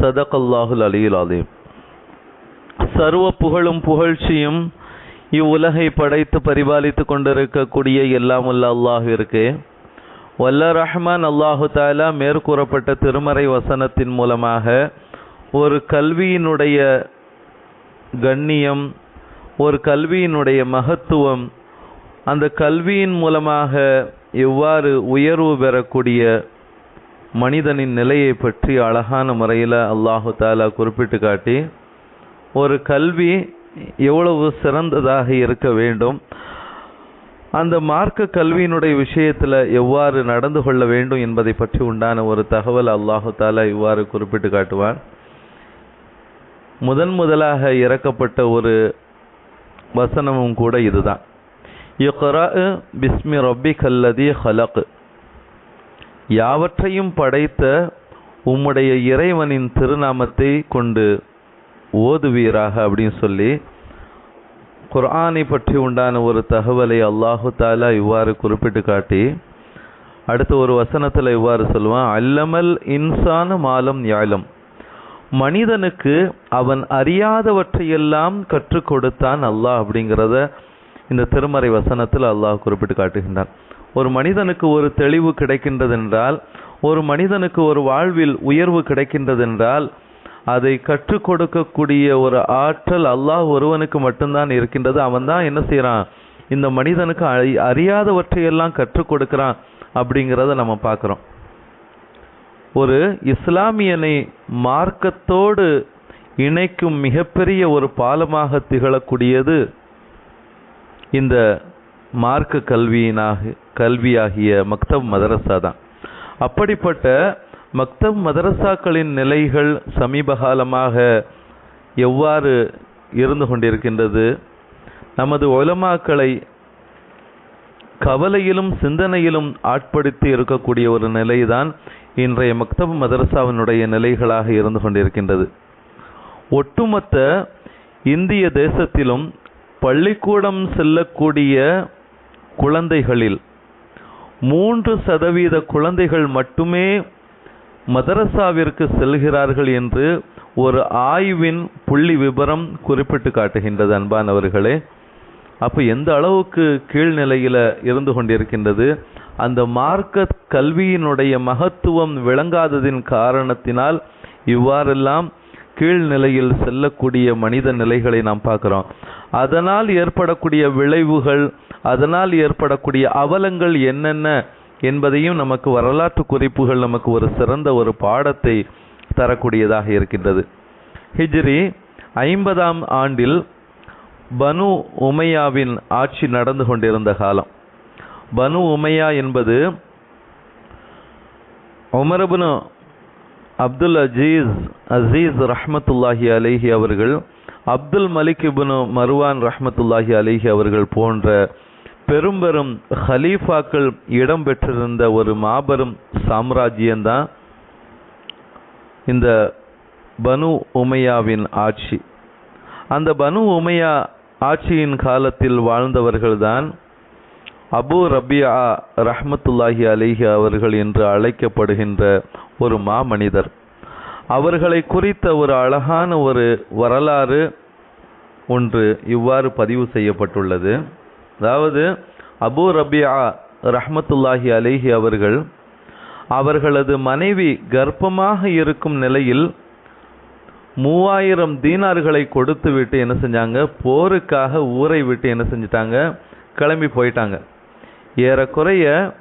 சதகல்லாஹுல் அலியுல் அதீம் சர்வ புகழும் புகழ்ச்சியும் இவ்வுலகை படைத்து பரிபாலித்து கொண்டிருக்கக்கூடிய எல்லாம் உள்ள இருக்கு வல்ல ரஹ்மான் அல்லாஹு தாலா மேற்கூறப்பட்ட திருமறை வசனத்தின் மூலமாக ஒரு கல்வியினுடைய கண்ணியம் ஒரு கல்வியினுடைய மகத்துவம் அந்த கல்வியின் மூலமாக எவ்வாறு உயர்வு பெறக்கூடிய மனிதனின் நிலையை பற்றி அழகான முறையில் அல்லாஹு தாலா குறிப்பிட்டு காட்டி ஒரு கல்வி எவ்வளவு சிறந்ததாக இருக்க வேண்டும் அந்த மார்க்க கல்வியினுடைய விஷயத்தில் எவ்வாறு நடந்து கொள்ள வேண்டும் என்பதை பற்றி உண்டான ஒரு தகவல் அல்லாஹு தாலா இவ்வாறு குறிப்பிட்டு காட்டுவான். முதன் முதலாக இறக்கப்பட்ட ஒரு வசனமும் கூட இதுதான். இக்ரா பிஸ்மி ரப்பி கல்லதி ஹலக். யாவற்றையும் படைத்த உம்முடைய இறைவனின் திருநாமத்தை கொண்டு ஓதுவீராக அப்படின்னு சொல்லி குர்ஆனை பற்றி உண்டான ஒரு தகவலை அல்லாஹு தாலா இவ்வாறு குறிப்பிட்டு காட்டி அடுத்த ஒரு வசனத்தில் இவ்வாறு சொல்லுவான் அல்லமல் இன்சான மாலம் யாழம் மனிதனுக்கு அவன் அறியாதவற்றையெல்லாம் கற்றுக் கொடுத்தான் அல்லாஹ் அப்படிங்கிறத இந்த திருமறை வசனத்தில் அல்லாஹ் குறிப்பிட்டு காட்டுகின்றான். ஒரு மனிதனுக்கு ஒரு தெளிவு கிடைக்கின்றதென்றால் ஒரு மனிதனுக்கு ஒரு வாழ்வில் உயர்வு கிடைக்கின்றதென்றால் அதை கற்றுக் கொடுக்கக்கூடிய ஒரு ஆற்றல் அல்லாஹ் ஒருவனுக்கு மட்டும்தான் இருக்கின்றது. அவன் தான் என்ன செய்கிறான் இந்த மனிதனுக்கு அறி அறியாதவற்றையெல்லாம் கற்றுக் கொடுக்கிறான் அப்படிங்கிறத நம்ம பார்க்குறோம். ஒரு இஸ்லாமியனை மார்க்கத்தோடு இணைக்கும் மிகப்பெரிய ஒரு பாலமாக திகழக்கூடியது இந்த மார்க்க கல்வியினாக கல்வியாகிய மக்தப் மதரசா தான். அப்படிப்பட்ட மக்தப் மதரசாக்களின் நிலைகள் சமீப காலமாக எவ்வாறு இருந்து கொண்டிருக்கின்றது? நமது ஒலமாக்களை கவலையிலும் சிந்தனையிலும் ஆட்படுத்தி இருக்கக்கூடிய ஒரு நிலைதான் இன்றைய மக்தப் மதரசாவினுடைய நிலைகளாக இருந்து கொண்டிருக்கின்றது. ஒட்டுமொத்த இந்திய தேசத்திலும் பள்ளிக்கூடம் செல்லக்கூடிய குழந்தைகளில் மூன்று சதவீத குழந்தைகள் மட்டுமே மதரசாவிற்கு செல்கிறார்கள் என்று ஒரு ஆய்வின் புள்ளி விபரம் குறிப்பிட்டு காட்டுகின்றது அன்பானவர்களே. அப்போ எந்த அளவுக்கு கீழ்நிலையில் இருந்து கொண்டிருக்கின்றது? அந்த மார்க்க கல்வியினுடைய மகத்துவம் விளங்காததின் காரணத்தினால் இவ்வாறெல்லாம் கீழ்நிலையில் செல்லக்கூடிய மனித நிலைகளை நாம் பார்க்குறோம். அதனால் ஏற்படக்கூடிய விளைவுகள் அதனால் ஏற்படக்கூடிய அவலங்கள் என்னென்ன என்பதையும் நமக்கு வரலாற்று குறிப்புகள் நமக்கு ஒரு சிறந்த ஒரு பாடத்தை தரக்கூடியதாக இருக்கின்றது. ஹிஜ்ரி ஐம்பதாம் ஆண்டில் பனு உமையாவின் ஆட்சி நடந்து கொண்டிருந்த காலம். பனு உமையா என்பது உமரபுனு அப்துல் அஜீஸ் அசீஸ் ரஹமத்துல்லாஹி அலிஹி அவர்கள் அப்துல் மலிக் இபுனு மருவான் ரஹமத்துல்லாஹி அலிஹி அவர்கள் போன்ற பெரும் பெரும் ஹலீஃபாக்கள் இடம் பெற்றிருந்த ஒரு மாபெரும் சாம்ராஜ்யம்தான் இந்த பனு உமையாவின் ஆட்சி. அந்த பனு உமையா ஆட்சியின் காலத்தில் வாழ்ந்தவர்கள்தான் அபு ரபியா ரஹமத்துல்லாஹி அலிஹி அவர்கள் என்று அழைக்கப்படுகின்ற ஒரு மாமனிதர். அவர்களை குறித்த ஒரு அழகான ஒரு வரலாறு ஒன்று இவ்வாறு பதிவு செய்யப்பட்டுள்ளது. அதாவது அபு ரபியா ரஹமத்துல்லாஹி அலேஹி அவர்கள் அவர்களது மனைவி கர்ப்பமாக இருக்கும் நிலையில் மூவாயிரம் தீனார்களை கொடுத்து விட்டு என்ன செஞ்சாங்க? போருக்காக ஊரை விட்டு என்ன செஞ்சிட்டாங்க? கிளம்பி போயிட்டாங்க. ஏறக்குறைய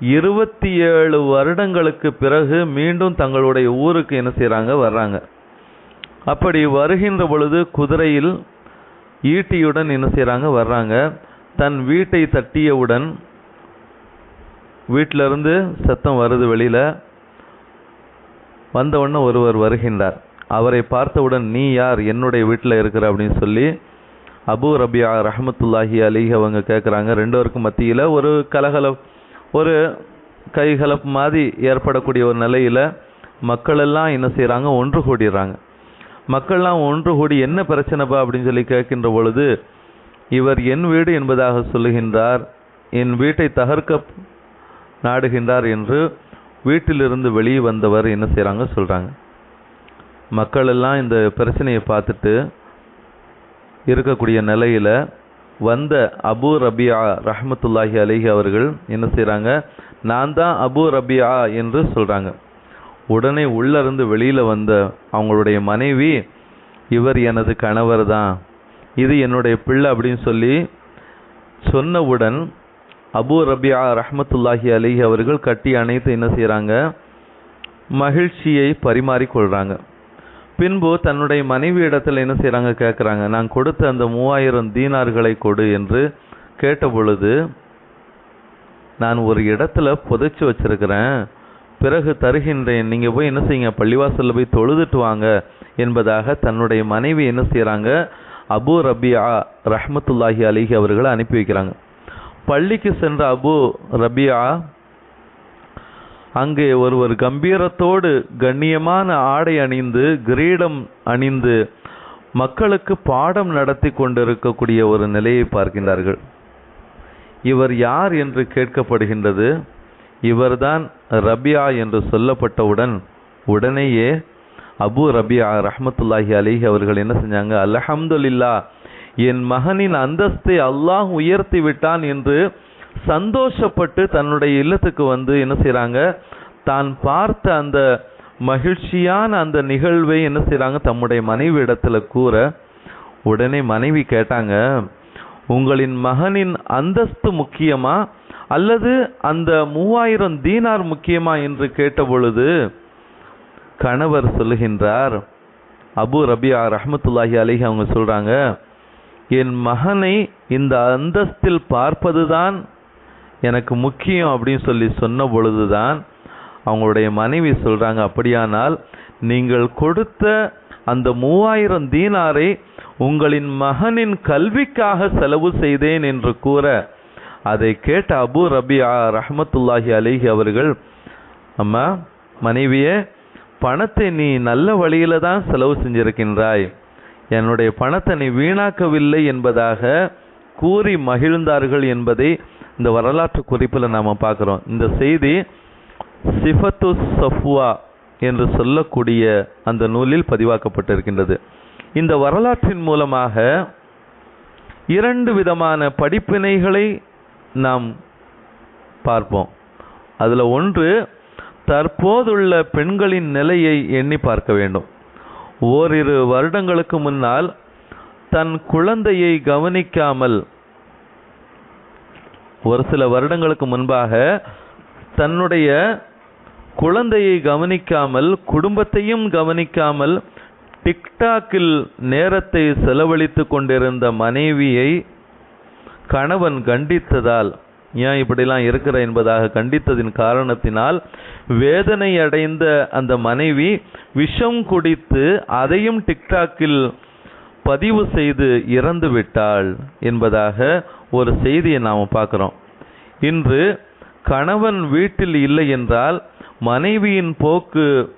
இருபத்தி ஏழு வருடங்களுக்கு பிறகு மீண்டும் தங்களுடைய ஊருக்கு என்ன செய்கிறாங்க வர்றாங்க. அப்படி வருகின்ற பொழுது குதிரையில் ஈட்டியுடன் என்ன செய்கிறாங்க வர்றாங்க. தன் வீட்டை தட்டியவுடன் வீட்டிலிருந்து சத்தம் வருது வெளியில். வந்தவுடனே ஒருவர் வருகின்றார். அவரை பார்த்தவுடன் நீ யார்? என்னுடைய வீட்டில் இருக்கிற? அப்படின்னு சொல்லி அபு ரபியா ரஹமத்துல்லாஹி அலிஹி அவங்க கேட்குறாங்க ரெண்டோருக்கும் மத்தியில் ஒரு கலகல ஒரு கைகலப்பு மாதிரி ஏற்படக்கூடிய ஒரு நிலையில் மக்களெல்லாம் என்ன செய்கிறாங்க ஒன்று கூடிடுறாங்க. மக்கள்லாம் ஒன்று கூடி என்ன பிரச்சனைப்பா? அப்படின்னு சொல்லி கேட்கின்ற பொழுது இவர் என் வீடு என்பதாக சொல்லுகின்றார் என் வீட்டை தகர்க்க நாடுகின்றார் என்று வீட்டிலிருந்து வெளியே வந்தவர் என்ன செய்கிறாங்க சொல்கிறாங்க மக்கள் எல்லாம் இந்த பிரச்சனையை பார்த்துட்டு இருக்கக்கூடிய நிலையில் வந்த அபு ரபியா ரஹமத்துல்லாஹி அலிஹி அவர்கள் என்ன செய்கிறாங்க நான் தான் அபு ரபியா என்று சொல்கிறாங்க உடனே உள்ளிருந்து வெளியில் வந்த அவங்களுடைய மனைவி இவர் எனது கணவர் தான் இது என்னுடைய பிள்ளை அப்படின்னு சொல்லி சொன்னவுடன் அபு ரபியா ரஹமத்துல்லாஹி அலிஹி அவர்கள் கட்டி அணைத்து என்ன செய்கிறாங்க மகிழ்ச்சியை பரிமாறிக்கொள்கிறாங்க பின்பு தன்னுடைய மனைவி இடத்தில் என்ன செய்கிறாங்க கேட்குறாங்க நான் கொடுத்த அந்த மூவாயிரம் தீனார்களை கொடு என்று கேட்ட பொழுது நான் ஒரு இடத்துல புதைச்சி வச்சிருக்கிறேன். பிறகு தருகின்றேன். நீங்கள் போய் என்ன செய்யுங்க? பள்ளிவாசலில் போய் தொழுதுட்டு வாங்க என்பதாக தன்னுடைய மனைவி என்ன செய்கிறாங்க அபு ரபியா ரஹமத்துல்லாஹி அலிஹி அவர்களை அனுப்பி வைக்கிறாங்க. பள்ளிக்கு சென்ற அபு ரபியா அங்கே ஒருவர் கம்பீரத்தோடு கண்ணியமான ஆடை அணிந்து கிரீடம் அணிந்து மக்களுக்கு பாடம் நடத்தி கொண்டிருக்கக்கூடிய ஒரு நிலையை பார்க்கின்றார்கள். இவர் யார் என்று கேட்கப்படுகின்றது. இவர்தான் ரபியா என்று சொல்லப்பட்டவுடன் உடனேயே அபு ரபியா ரஹமத்துல்லாஹி அலிஹி அவர்கள் என்ன செஞ்சாங்க? அலஹம்துல்லா என் மகனின் அந்தஸ்தை அல்லாஹ் உயர்த்தி விட்டான் என்று சந்தோஷப்பட்டு தன்னுடைய இல்லத்துக்கு வந்து என்ன செய்கிறாங்க தான் பார்த்த அந்த மகிழ்ச்சியான அந்த நிகழ்வை என்ன செய்கிறாங்க தம்முடைய மனைவி இடத்துல கூற உடனே மனைவி கேட்டாங்க உங்களின் மகனின் அந்தஸ்து முக்கியமா? அல்லது அந்த மூவாயிரம் தீனார் முக்கியமா? என்று கேட்ட பொழுது கணவர் சொல்லுகின்றார் அபு ரபியா ரஹமத்துல்லாஹி அலிஹி அவங்க சொல்கிறாங்க என் மகனை இந்த அந்தஸ்தில் பார்ப்பதுதான் எனக்கு முக்கியம் அப்படின்னு சொல்லி சொன்ன பொழுதுதான் அவங்களுடைய மனைவி சொல்கிறாங்க அப்படியானால் நீங்கள் கொடுத்த அந்த மூவாயிரம் தீனாரை உங்களின் மகனின் கல்விக்காக செலவு செய்தேன் என்று கூற அதை கேட்ட அபு ரபியா ரஹமத்துல்லாஹி அலிஹி அவர்கள் அம்மா மனைவியே பணத்தை நீ நல்ல வழியில தான் செலவு செஞ்சிருக்கின்றாய். என்னுடைய பணத்தை நீ வீணாக்கவில்லை என்பதாக கூறி மகிழ்ந்தார்கள் என்பதை இந்த வரலாற்று குறிப்பில் நாம் பார்க்குறோம். இந்த செய்தி சிஃபத்து சஃப்வா என்று சொல்லக்கூடிய அந்த நூலில் பதிவாக்கப்பட்டிருக்கின்றது. இந்த வரலாற்றின் மூலமாக இரண்டு விதமான படிப்பினைகளை நாம் பார்ப்போம். அதில் ஒன்று தற்போதுள்ள பெண்களின் நிலையை எண்ணி பார்க்க வேண்டும். ஓரிரு வருடங்களுக்கு முன்னால் தன் குழந்தையை கவனிக்காமல் ஒரு சில வருடங்களுக்கு முன்பாக தன்னுடைய குழந்தையை கவனிக்காமல் குடும்பத்தையும் கவனிக்காமல் டிக்டாக்கில் நேரத்தை செலவழித்து கொண்டிருந்த மனைவியை கணவன் கண்டித்ததால் ஏன் இப்படிலாம் இருக்கிற என்பதாக கண்டித்ததின் காரணத்தினால் வேதனை அடைந்த அந்த மனைவி விஷம் குடித்து அதையும் டிக்டாக்கில் பதிவு செய்து இறந்து விட்டாள் என்பதாக ஒரு செய்தியை நாம் பார்க்குறோம். இன்று கணவன் வீட்டில் இல்லை என்றால் மனைவியின் போக்கு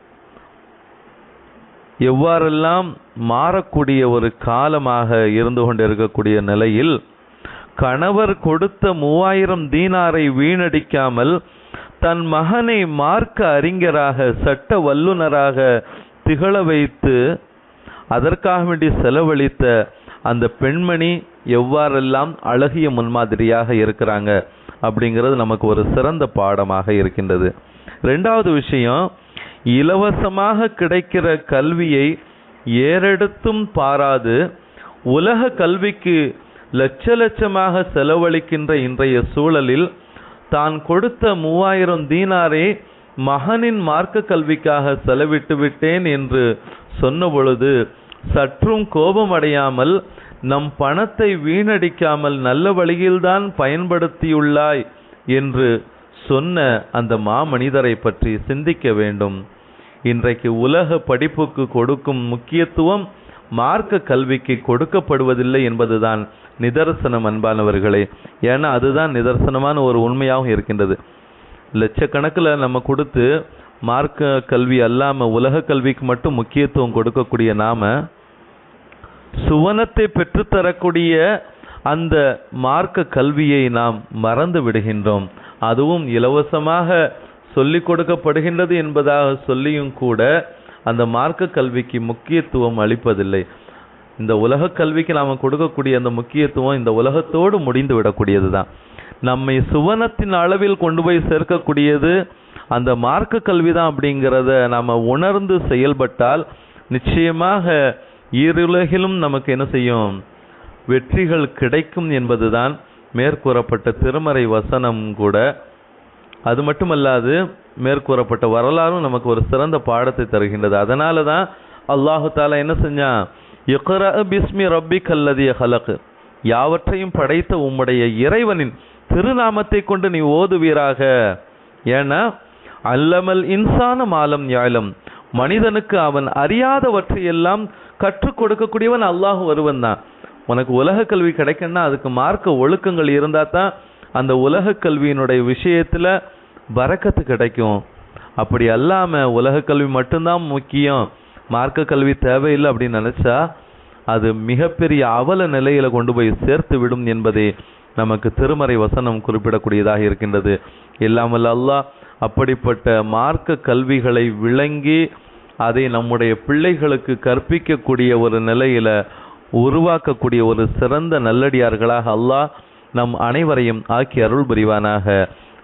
எவ்வாறெல்லாம் மாறக்கூடிய ஒரு காலமாக இருந்து கொண்டிருக்கக்கூடிய நிலையில் கணவர் கொடுத்த மூவாயிரம் தீனாரை வீணடிக்காமல் தன் மகனை மார்க்க அறிஞராக சட்ட வல்லுனராக திகழ வைத்து அதற்காக வேண்டி செலவழித்த அந்த பெண்மணி எவ்வாறெல்லாம் அழகிய முன்மாதிரியாக இருக்கிறாங்க அப்படிங்கிறது நமக்கு ஒரு சிறந்த பாடமாக இருக்கின்றது. ரெண்டாவது விஷயம் இலவசமாக கிடைக்கிற கல்வியை ஏறெடுத்தும் பாராது உலக கல்விக்கு லட்ச லட்சமாக செலவழிக்கின்ற இன்றைய சூழலில் தான் கொடுத்த மூவாயிரம் தீனாரை மகனின் மார்க்க கல்விக்காக செலவிட்டு விட்டேன் என்று சொன்ன பொழுது சற்றும் கோபமடையாமல் நம் பணத்தை வீணடிக்காமல் நல்ல வழியில்தான் பயன்படுத்தியுள்ளாய் என்று சொன்ன அந்த மாமனிதரை பற்றி சிந்திக்க வேண்டும். இன்றைக்கு உலக படிப்புக்கு கொடுக்கும் முக்கியத்துவம் மார்க்க கல்விக்கு கொடுக்கப்படுவதில்லை என்பதுதான் நிதர்சனம் அன்பானவர்களே. ஏன்னா அதுதான் நிதர்சனமான ஒரு உண்மையாகவும் இருக்கின்றது. லட்சக்கணக்கில் நம்ம கொடுத்து மார்க்க கல்வி அல்லாமல் உலக கல்விக்கு மட்டும் முக்கியத்துவம் கொடுக்கக்கூடிய நாம சுவனத்தை பெற்றுத்தரக்கூடிய அந்த மார்க்க கல்வியை நாம் மறந்து விடுகின்றோம். அதுவும் இலவசமாக சொல்லிக் கொடுக்கப்படுகின்றது என்பதாக சொல்லியும் கூட அந்த மார்க்க கல்விக்கு முக்கியத்துவம் அளிப்பதில்லை. இந்த உலக கல்விக்கு நாம் கொடுக்கக்கூடிய அந்த முக்கியத்துவம் இந்த உலகத்தோடு முடிந்து விடக்கூடியது தான் நம்மை சுவனத்தின் அளவில் கொண்டு போய் சேர்க்கக்கூடியது அந்த மார்க்க கல்வி தான் அப்படிங்கிறத நாம் உணர்ந்து செயல்பட்டால் நிச்சயமாக ஈருலகிலும் நமக்கு என்ன செய்யும்? வெற்றிகள் கிடைக்கும் என்பதுதான் மேற்கூறப்பட்ட திருமறை வசனம் கூட. அது மட்டுமல்லாது மேற்கூறப்பட்ட வரலாறும் நமக்கு ஒரு சிறந்த பாடத்தை தருகின்றது. அதனால தான் அல்லாஹு தாலா என்ன செஞ்சான் இக்ர பிஸ்மி ரப்பி கல்லதிய ஹலக்கு யாவற்றையும் படைத்த உம்முடைய இறைவனின் திருநாமத்தை கொண்டு நீ ஓதுவீராக. ஏன்னா அல்லமல் இன்சான மாலம் யாழம் மனிதனுக்கு அவன் அறியாதவற்றையெல்லாம் கற்றுக் கொடுக்கக்கூடியவன் அல்லாஹ் ஒருவன் தான். உனக்கு உலக கல்வி கிடைக்கணும்னா அதுக்கு மார்க்க ஒழுக்கங்கள் இருந்தால் தான் அந்த உலக கல்வியினுடைய விஷயத்தில் பறக்கத்து கிடைக்கும். அப்படி அல்லாமல் உலக கல்வி மட்டும்தான் முக்கியம். மார்க்க கல்வி தேவையில்லை அப்படின்னு நினச்சா அது மிகப்பெரிய அவல நிலையில் கொண்டு போய் சேர்த்து விடும் என்பதே நமக்கு திருமறை வசனம் குறிப்பிடக்கூடியதாக இருக்கின்றது. இல்லாமல் அல்லாஹ் அப்படிப்பட்ட மார்க்க கல்விகளை விளங்கி அதை நம்முடைய பிள்ளைகளுக்கு கற்பிக்கக்கூடிய ஒரு நிலையில் உருவாக்கக்கூடிய ஒரு சிறந்த நல்லடியார்களாக அல்லாஹ் நம் அனைவரையும் ஆக்கி அருள் புரிவானாக.